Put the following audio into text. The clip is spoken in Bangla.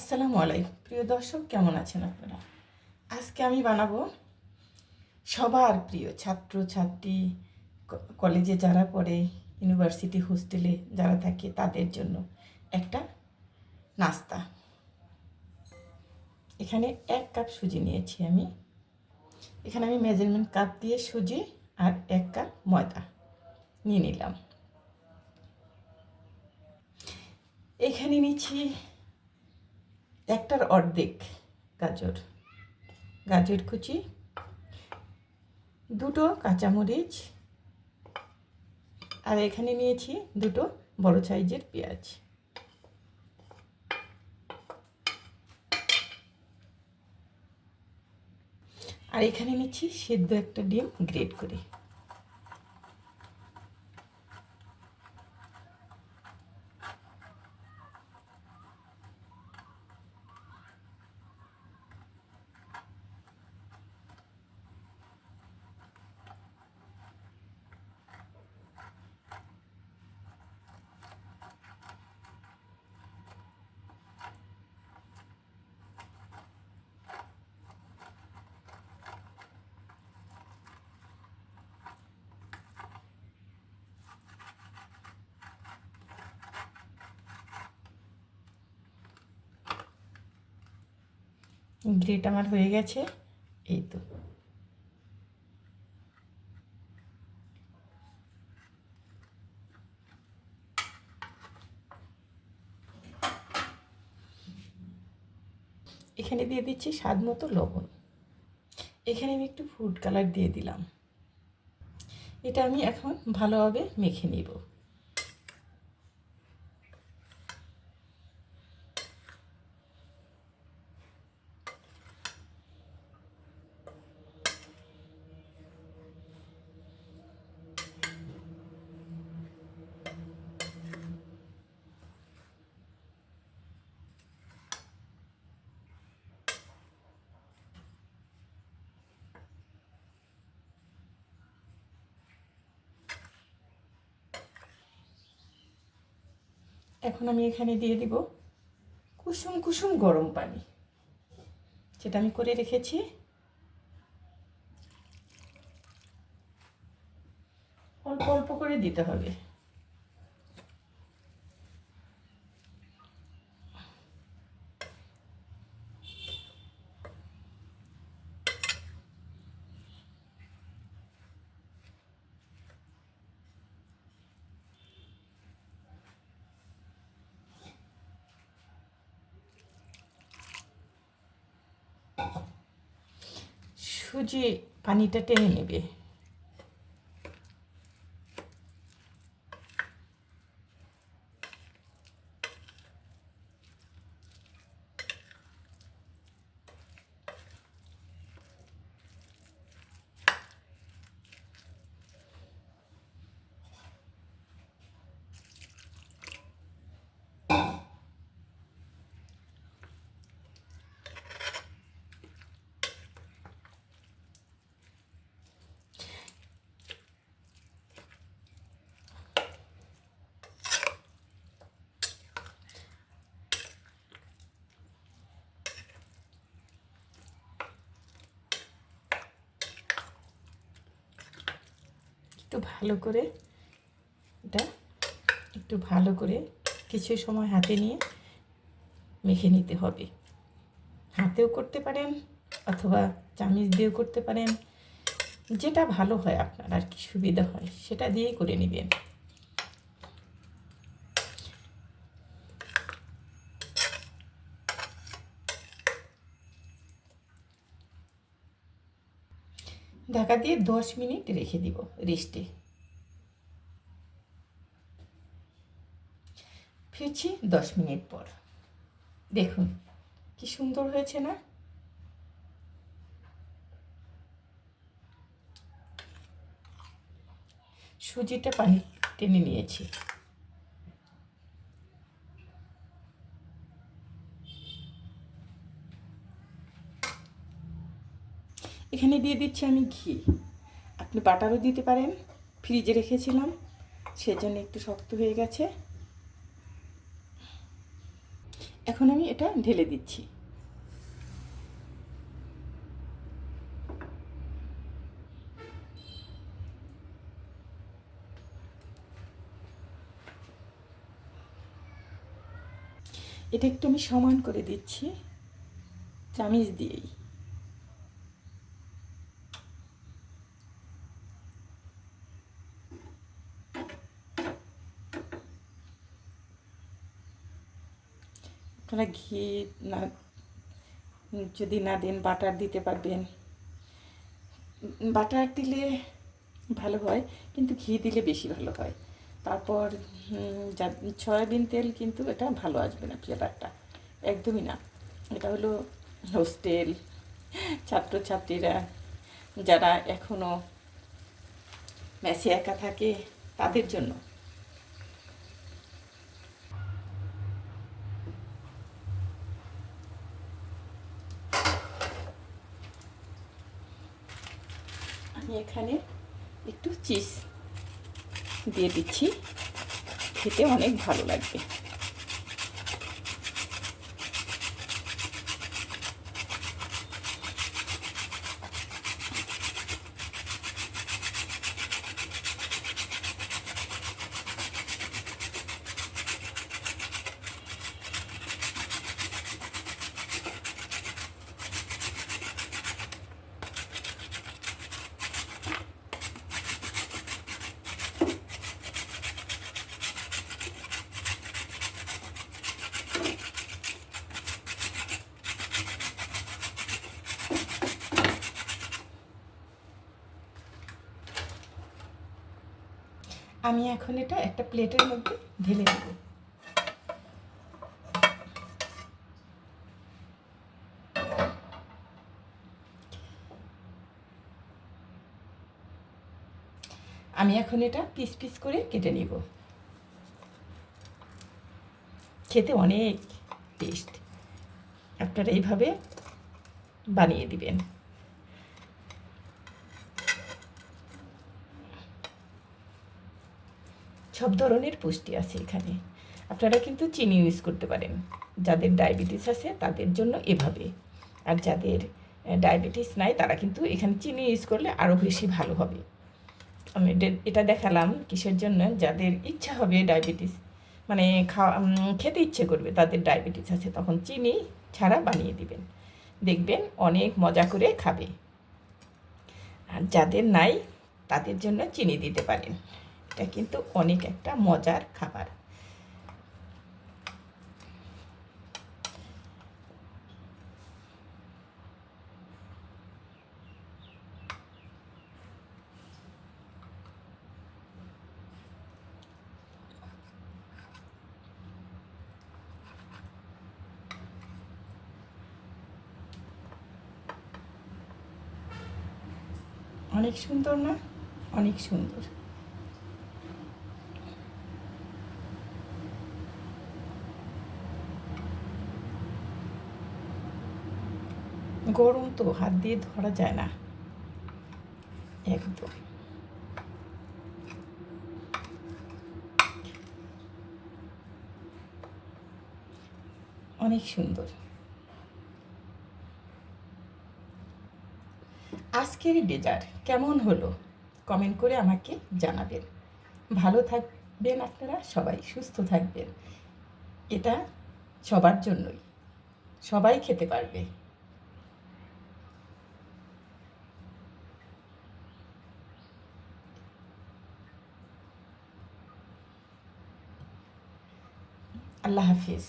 আসসালামু আলাইকুম। প্রিয় দর্শক, কেমন আছেন আপনারা? আজকে আমি বানাবো সবার প্রিয় ছাত্র ছাত্রী কলেজে যারা পড়ে, ইউনিভার্সিটি হোস্টেলে যারা থাকে, তাদের জন্য একটা নাস্তা। এখানে এক কাপ সুজি নিয়েছি আমি। এখানে আমি মেজারমেন্ট কাপ দিয়ে সুজি আর এক কাপ ময়দা নিয়ে নিলাম। এখানে নিচ্ছি একটার অর্ধেক গাজর। গাজর কুচি, দুটো কাঁচামরিচ, আর এখানে নিয়েছি দুটো বড় সাইজের পেঁয়াজ। আর এখানে নিচ্ছি সেদ্ধ একটা ডিম গ্রেট করে। গ্রেট আমার হয়ে গেছে। এই তো। এখানে দিয়ে দিচ্ছি স্বাদ মতো লবণ। এখানে আমি একটু ফুড কালার দিয়ে দিলাম। এটা আমি এখন ভালোভাবে মেখে নিব। এখন আমি এখানে দিয়ে দিব কুসুম কুসুম গরম পানি। যেটা আমি করে রেখেছি। অল্প অল্প করে দিতে হবে। সুজি পানিটা টেনে নেবে। একটু ভালো করে এটা একটু ভালো করে কিছু সময় হাতে নিয়ে মেখে নিতে হবে। হাতেও করতে পারেন অথবা চামিচ দিয়েও করতে পারেন। যেটা ভালো হয় আপনার আর কি সুবিধা হয় সেটা দিয়েই করে নেবেন। ঢাকা দিয়ে দশ মিনিট রেখে দিব রেস্টে। ফিরছি দশ মিনিট পর। দেখুন, কি সুন্দর হয়েছে না? সুজিটা পানি টেনে নিয়েছি এখানে দিয়ে দিচ্ছি আমি ঘি। আপনি বাটারও দিতে পারেন। ফ্রিজে রেখেছিলাম। সেজন্য একটু শক্ত হয়ে গেছে। এখন আমি এটা ঢেলে দিচ্ছি। এটা একটু আমি সমান করে দিচ্ছি। চামিচ দিয়েই। আপনারা ঘি না, যদি না দেন, বাটার দিতে পারবেন। বাটার দিলে ভালো হয়, কিন্তু ঘি দিলে বেশি ভালো হয়। তারপর সয়াবিন তেল কিন্তু এটা ভালো আসবে না ফ্লেভারটা, একদমই না। এটা হলো হোস্টেল ছাত্রছাত্রীরা যারা এখনও মেসে একা থাকে, তাদের জন্য। আমি এখানে একটু চিজ দিয়ে দিচ্ছি। খেতে অনেক ভালো লাগবে। আমি এখন এটা একটা প্লেটের মধ্যে ঢেলে দেব আমি এখন এটা পিস পিস করে কেটে নিব। খেতে অনেক টেস্ট। আপনারা এইভাবে বানিয়ে দিবেন। সব ধরনের পুষ্টি আছে এখানে। আপনারা কিন্তু চিনি ইউজ করতে পারেন। যাদের ডায়াবেটিস আছে, তাদের জন্য এভাবে। আর যাদের ডায়াবেটিস নাই, তারা কিন্তু এখানে চিনি ইউজ করলে আরও বেশি ভালো হবে। আমি এটা- দেখালাম কিসের জন্য? যাদের ইচ্ছা হবে ডায়াবেটিস মানে খাওয়া খেতে ইচ্ছে করবে, তাদের ডায়াবেটিস আছে, তখন চিনি ছাড়া বানিয়ে দিবেন। দেখবেন অনেক মজা করে খাবে। আর যাদের নাই, তাদের জন্য চিনি দিতে পারেন। এটা কিন্তু অনেক একটা মজার খাবার। অনেক সুন্দর না? অনেক সুন্দর। গরম তো, হাত দিয়ে ধরা যায় না। একদম। অনেক সুন্দর। আজকের ডেজার্ট কেমন হলো? কমেন্ট করে আমাকে জানাবেন। ভালো থাকবেন আপনারা, সবাই সুস্থ থাকবেন। এটা সবার জন্যই। সবাই খেতে পারবে। আল্লাহ হাফিজ।